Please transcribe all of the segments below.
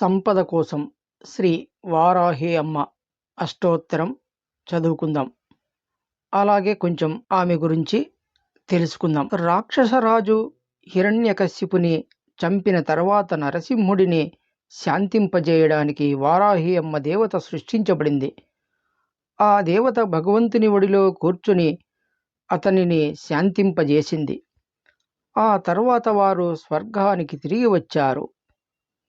సంపద కోసం శ్రీ వారాహి అమ్మ అష్టోత్తరం చదువుకుందాం. అలాగే కొంచెం ఆమె గురించి తెలుసుకుందాం. రాక్షసరాజు హిరణ్యకశ్యపుని చంపిన తర్వాత నరసింహుడిని శాంతింపజేయడానికి వారాహి అమ్మ దేవత సృష్టించబడింది. ఆ దేవత భగవంతుని ఒడిలో కూర్చుని అతనిని శాంతింపజేసింది. ఆ తర్వాత వారు స్వర్గానికి తిరిగి వచ్చారు.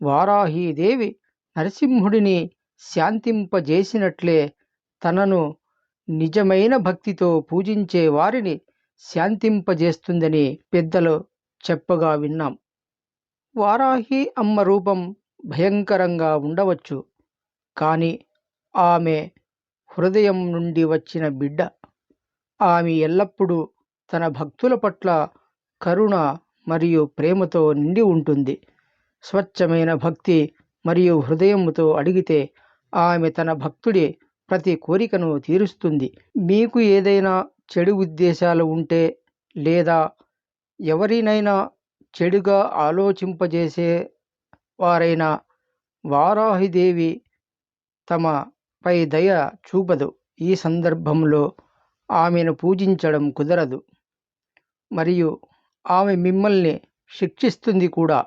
వారాహీదేవి నరసింహుడిని శాంతింపజేసినట్లే తనను నిజమైన భక్తితో పూజించే వారిని శాంతింపజేస్తుందని పెద్దలు చెప్పగా విన్నాం. వారాహి అమ్మ రూపం భయంకరంగా ఉండవచ్చు. కానీ ఆమె హృదయం నుండి వచ్చిన బిడ్డ. ఆమె ఎల్లప్పుడూ తన భక్తుల పట్ల కరుణ మరియు ప్రేమతో నిండి ఉంటుంది. స్వచ్ఛమైన భక్తి మరియు హృదయముతో అడిగితే ఆమె తన భక్తుడి ప్రతి కోరికను తీరుస్తుంది. మీకు ఏదైనా చెడు ఉద్దేశాలు ఉంటే లేదా ఎవరినైనా చెడుగా ఆలోచింపజేసే వారైనా వారాహిదేవి తమపై దయ చూపదు. ఈ సందర్భంలో ఆమెను పూజించడం కుదరదు. మరియు ఆమె మిమ్మల్ని శిక్షిస్తుంది కూడా.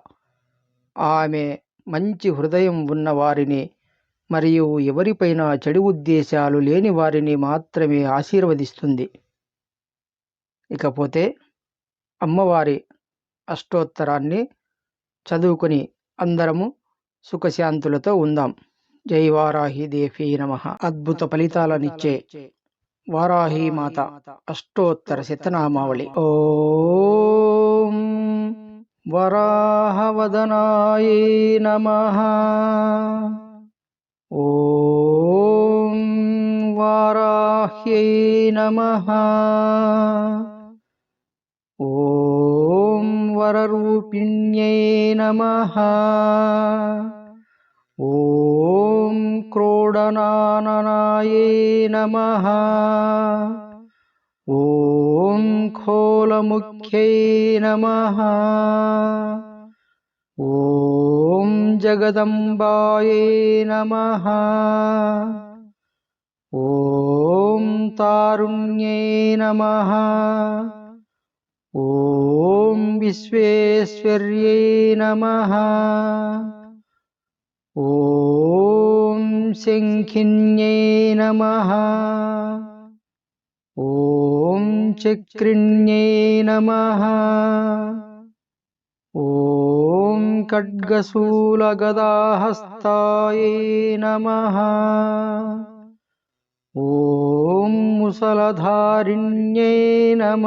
ఆమె మంచి హృదయం ఉన్న వారిని మరియు ఎవరిపైన చెడు ఉద్దేశాలు లేని వారిని మాత్రమే ఆశీర్వదిస్తుంది. ఇకపోతే అమ్మవారి అష్టోత్తరాన్ని చదువుకొని అందరము సుఖశాంతులతో ఉందాం. జై వారాహి దేవి నమ. అద్భుత ఫలితాలనిచ్చే వారాహి మాత అష్టోత్తర శతనామావళి. ఓం వరాహవదనాయ నమ. ఓం వారాహ్యై నమ. ఓం వరరూపిణ్యై నమ. ఓం క్రోడనాననాయై నమ. ఓం ఖోలముఖ్యై నమ ఓం జగదంబాయై నమ ఓం తారుణ్యై నమ ఓం విశ్వేశ్వర్యై నమ ఓం శంఖిన్యై నమ ఓం చక్రిణ్యే నమ ఓం ఖడ్గశూలగదాహస్తాయై నమ ఓం ముసలధారిణ్యే నమ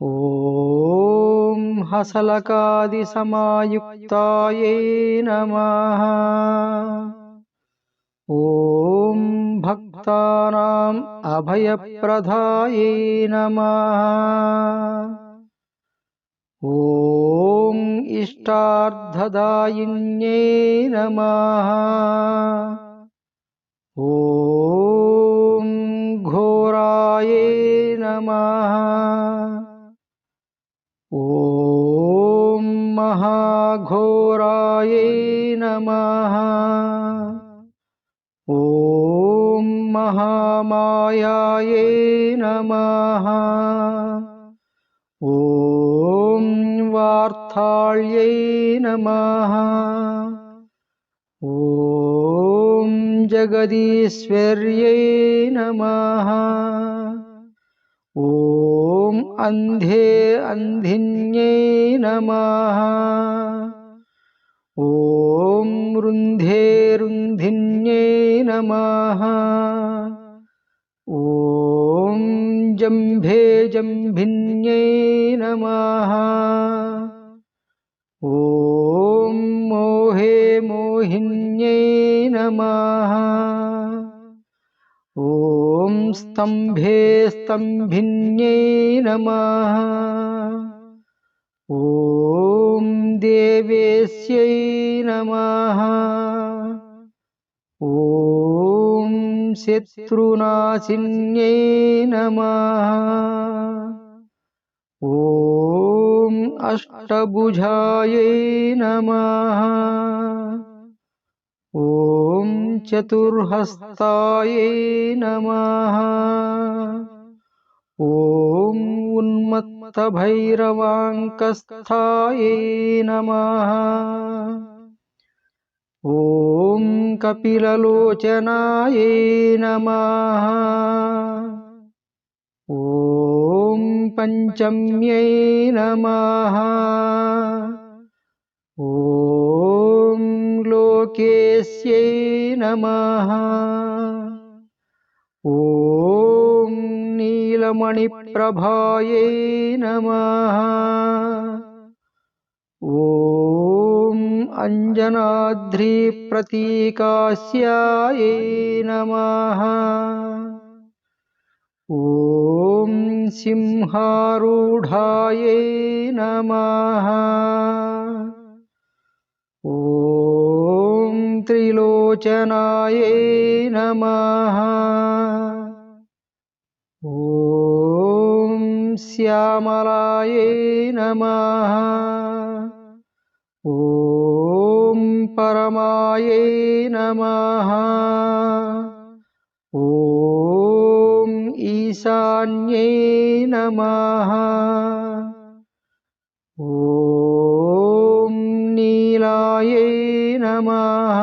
ఓం హసలకాదిసమాయుక్తాయై నమ ఓ భక్తానాం అభయప్రదాయై నమ ఓం ఇష్టార్థదాయిన్యై నమ ఓం ఘోరాయై నమ ఓం మహాఘోరాయై నమ ఓం మహామాయాయై నమ. ఓం వార్తాళ్యై నమ. ఓం జగదీశ్వర్యై నమ. ఓం అంధే అంధిన్యై నమ. ఓం जम्भे जम्भिन्यै नमः। ॐ मोहे मोहिन्यै नमः। ॐ स्तम्भे स्तम्भिन्यै नमः। ॐ देवेस्यै नमः। शत्रुनाशिन्यै नम ओ अष्टभुजायै नम। ओ चतुर्हस्ताय नम। ओ उन्मत्तभरवांकस्थाय नम। ओ కపిలలోచనాయ నమ ఓం పంచమ్యై నమ. ఓం లోకేశ్యై నమ. ఓం నీలమణిప్రభాయై నమ. ఓ अञ्जनाद्रिप्रतीकास्यायै नमः। ॐ सिंहारूढायै नमः। ॐ त्रिलोचनायै नमः। ॐ श्यामलायै नमः। परमायै नमः ॐ ईशान्यै नमः ॐ नीलायै नमः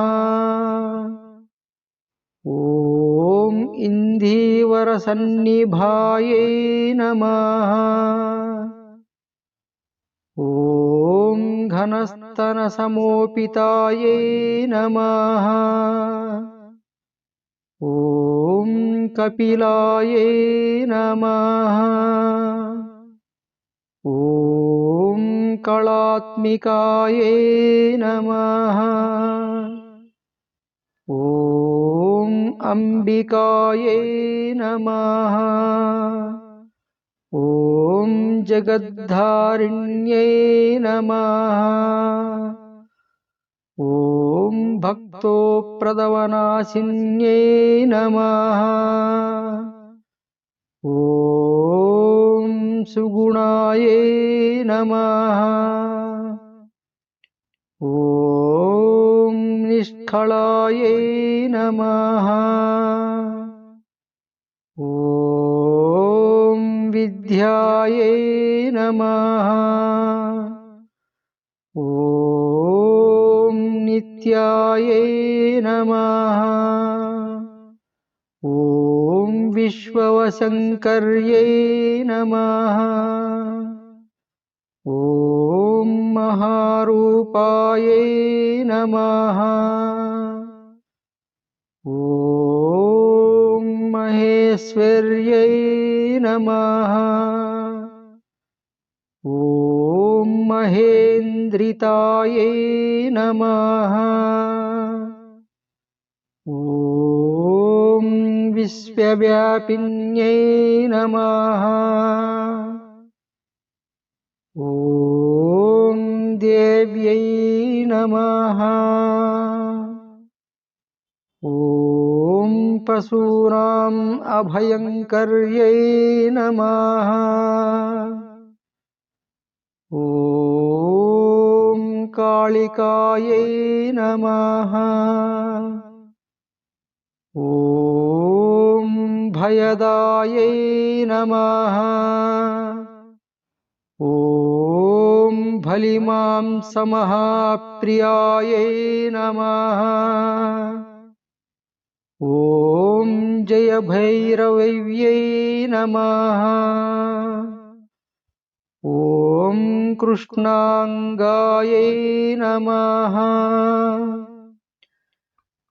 ॐ इन्धीवरसन्निभायै नमः ॐ घनस्तनसमोपितायै नमः ॐ कपिलायै नमः ॐ कलात्मिकायै नमः ॐ अम्बिकायै नमः ॐ जगद्धारिण्यै नमः ॐ भक्तोप्रदवनाशिन्यै नमः ॐ सुगुणायै नमः ॐ निष्ठलायै नमः విద్యాయే నమ ఓం నిత్యాయే నమ ఓం విశ్వవశంకర్యై నమ. ఓం మహారూపాయై నమ. ఓ महेश्वर्यै नमः ॐ महेन्द्रितायै नमः ॐ विश्वव्यापिन्यै नमः ॐ देव्यै नमः पशूनाम् अभयङ्कर्यै नमः ॐ कालिकायै नमः ॐ भयदायै नमः ॐ भलिमां समः प्रियायै नमः ॐ जयभैरव्यै नमः। ॐ कृष्णाङ्गायै नमः।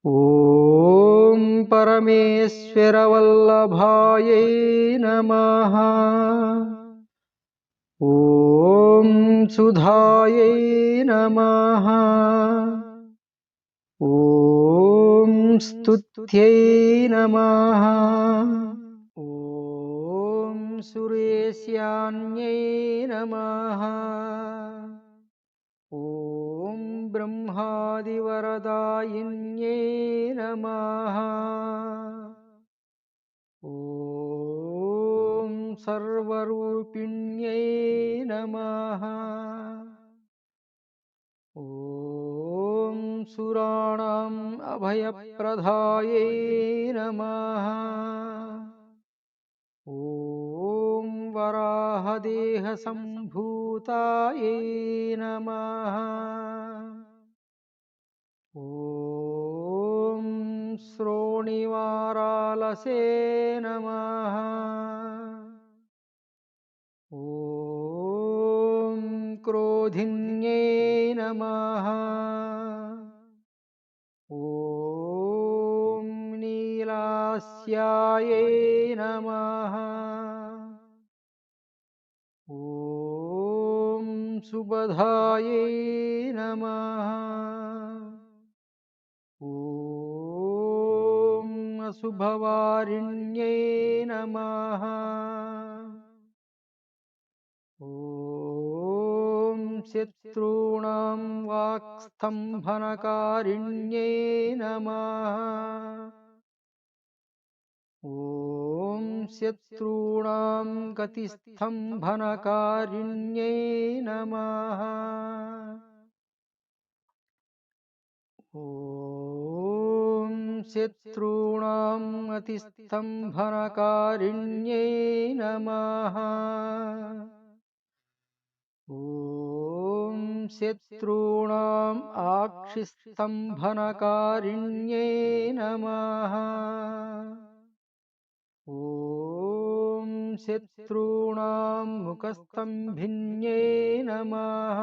ॐ परमेश्वरवल्लभायै नमः। ॐ सुधायै नमः। ॐ स्तुत्यै नमः ॐ सुरेश्यान्यै नमः ॐ ब्रह्मादिवरदायिन्यै नमः ॐ सर्वरूपिण्यै नमः सुराणाम् अभयप्रधाये नमः ॐ वराहदेहसम्भूतायै नमः ॐ श्रोणिवारालसे नमः ॐ क्रोधिन्ये नमः नीलास्यायै नमः। ॐ सुबधायै नमः। ॐ अशुभवारिण्यै नमः। ॐ शत्रूणां वाक्स्तम्भनकारिण्यै नमः ॐ शत्रूणां गतिस्तम्भनकारिण्यै नमः। ॐ शत्रूणाम् अतिस्तम्भनकारिण्यै नमः। ॐ शत्रूणाम् आक्षिस्तम्भनकारिण्यै नमः ॐ शत्रूणां मुखस्तम्भिन्यै नमः।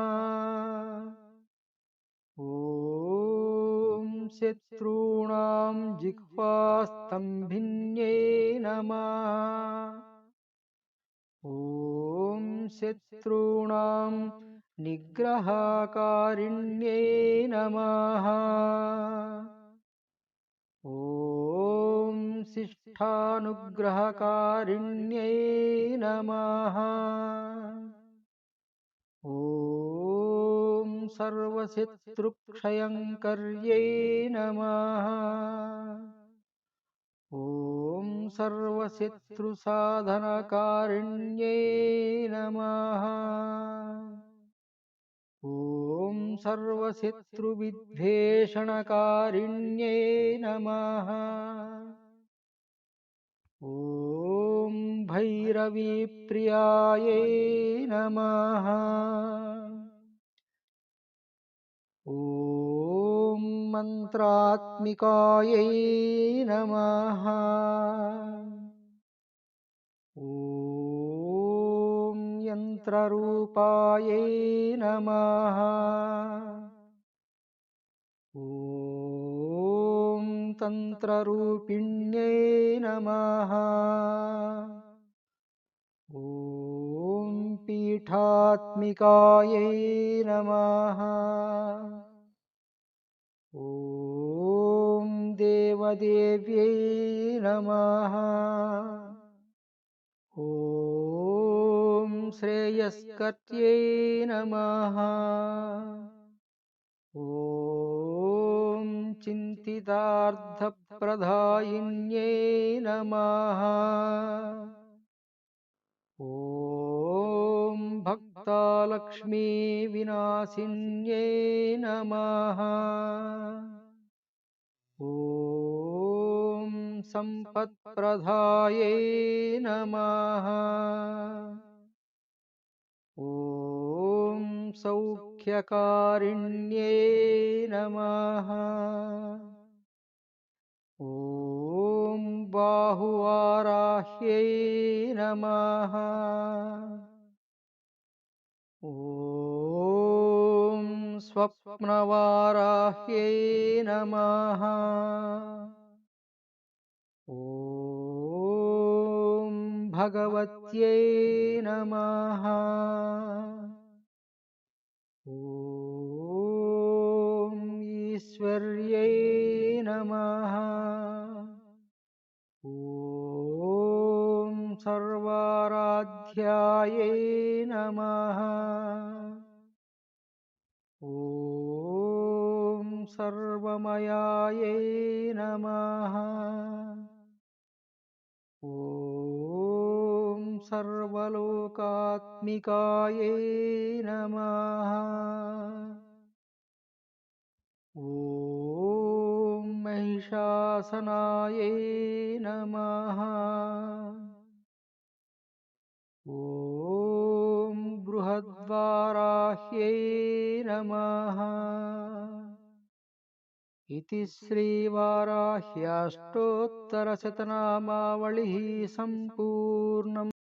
ॐ शत्रूणां जिह्वास्तम्भिन्यै नमः। ॐ शत्रूणां निग्रहकारिण्यै नमः शिष्ठानुग्रहकारिण्यै नमः ॐ सर्वशत्रुक्षयङ्कर्यै नमः ॐ सर्वशत्रुसाधनकारिण्यै नमः ॐ सर्वशत्रुविद्वेषणकारिण्यै नमः ॐ भैरवीप्रियायै नमः। ॐ मन्त्रात्मिकायै नमः। ॐ यन्त्ररूपायै नमः तन्त्ररूपिण्यै नमः। ॐ पीठात्मिकायै नमः। ॐ देवदेव्यै नमः। ॐ श्रेयस्कर्त्यै नमः चिन्तितार्थप्रदायिन्यै नमः ॐ भक्तालक्ष्मीविनाशिन्यै नमः ॐ सम्पत्प्रदायै नमः ॐ सौख्यकारिण्यै नमः ॐ बाहुवाराह्यै नमः। ॐ स्वप्नवाराह्यै नमः। ॐ भगवत्यै नमः। ॐ ईश्वर्यै नमः। ॐ सर्वाराध्यायै नमः। ॐ सर्वमयायै नमः। ॐ सर्वलोकात्मिकायै नमः। ॐ महिषासनायै नमः। ॐ बृहद्वाराह्यै नमः। इति श्रीवाराह्याष्टोत्तरशतनामावलिः सम्पूर्णम्